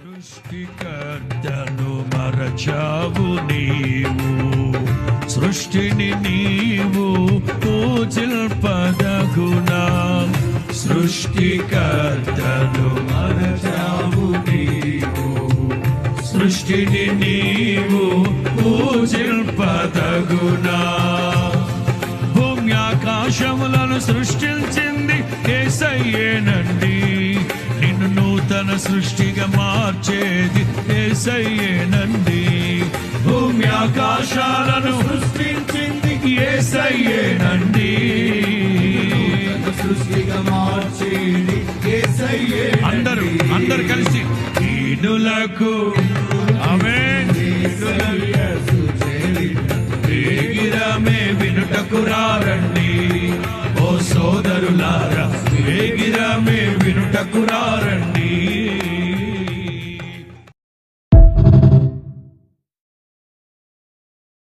సృష్టికర్తను మరచావు నీవు. సృష్టిని నీవు పూజిల్పదగునా. సృష్టికర్తను మరచావు నీవు. సృష్టిని నీవు పూజిల్పదగునా. భూమి ఆకాశములను సృష్టించింది ఏసయ్యేనండి. నిన్ను నూతన సృష్టిగా మార్చేది ఏసయ్యేనండి భూమి ఆకాశాలను సృష్టించింది ఏసయ్యేనండి సృష్టిగా మార్చేది యేసయ్యే అందరూ అందరు కలిసి ఈనులకు ఆమె వేగిరమే వినుటకు రారండి. ఓ సోదరులారా వేగిరమే వినుటకు రారండి